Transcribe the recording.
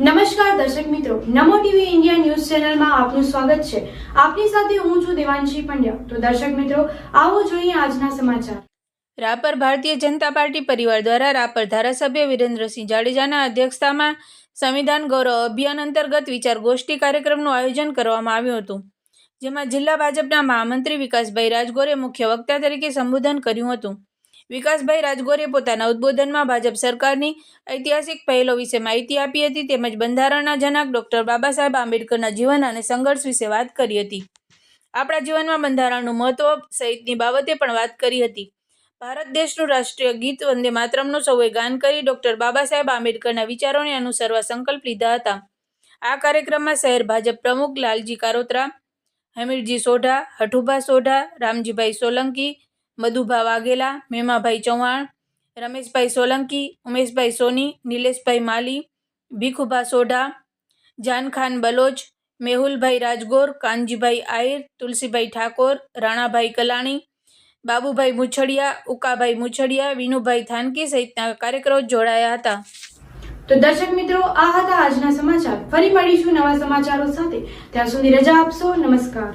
નમસ્કાર દર્શક મિત્રો, નમો ટીવી ઇન્ડિયા ન્યૂઝ ચેનલમાં આપનું સ્વાગત છે. આપની સાથે હું છું દેવાંશી પંડ્યા. તો દર્શક મિત્રો, આવો જોઈએ આજના સમાચાર. રાપર ભારતીય જનતા પાર્ટી પરિવાર દ્વારા રાપર ધારાસભ્ય વિરેન્દ્રસિંહ જાડેજાના અધ્યક્ષતામાં સંવિધાન ગૌરવ અભિયાન અંતર્ગત વિચાર ગોષ્ઠી કાર્યક્રમનું આયોજન કરવામાં આવ્યું હતું. જેમાં જિલ્લા ભાજપના મહામંત્રી વિકાસભાઈ રાજગોરે મુખ્ય વક્તા તરીકે સંબોધન કર્યું હતું. વિકાસભાઈ રાજગોરે પોતાના ઉદ્બોધનમાં ભાજપ સરકારની ઐતિહાસિક પહેલો વિશે માહિતી આપી હતી તેમજ બંધારણના જનક ડોક્ટર બાબા સાહેબ આંબેડકરના જીવન અને સંઘર્ષ વિશે વાત કરી હતી. આપણા જીવનમાં બંધારણનું મહત્વ સહિતની બાબતે પણ વાત કરી હતી. ભારત દેશનું રાષ્ટ્રીય ગીત વંદે માતરમનું સૌએ ગાન કરી ડોક્ટર બાબા સાહેબ આંબેડકરના વિચારોને અનુસરવા સંકલ્પ લીધા હતા. આ કાર્યક્રમમાં શહેર ભાજપ પ્રમુખ લાલજી કારોત્રા, હમીરજી સોઢા, હઠુભા સોઢા, રામજીભાઈ સોલંકી મધુભા વાઘેલા, મેમાભાઈ ચૌહાણ, રમેશભાઈ સોલંકી, ઉમેશભાઈ સોની, નિલેશભાઈ માલી, ભીખુભા સોઢા, જાનખાન બલોચ, મેહુલભાઈ રાજગોર, કાનજીભાઈ આહિર, તુલસીભાઈ ઠાકોર, રાણાભાઈ કલાણી, બાબુભાઈ મુછડિયા, ઉકાભાઈ મુછડિયા, વિનુભાઈ થાનકી સહિતના કાર્યક્રમો જોડાયા હતા. તો દર્શક મિત્રો, આ હતા આજના સમાચાર. ફરી મળીશું નવા સમાચારો સાથે. ત્યાં સુધી રજા આપશો. નમસ્કાર.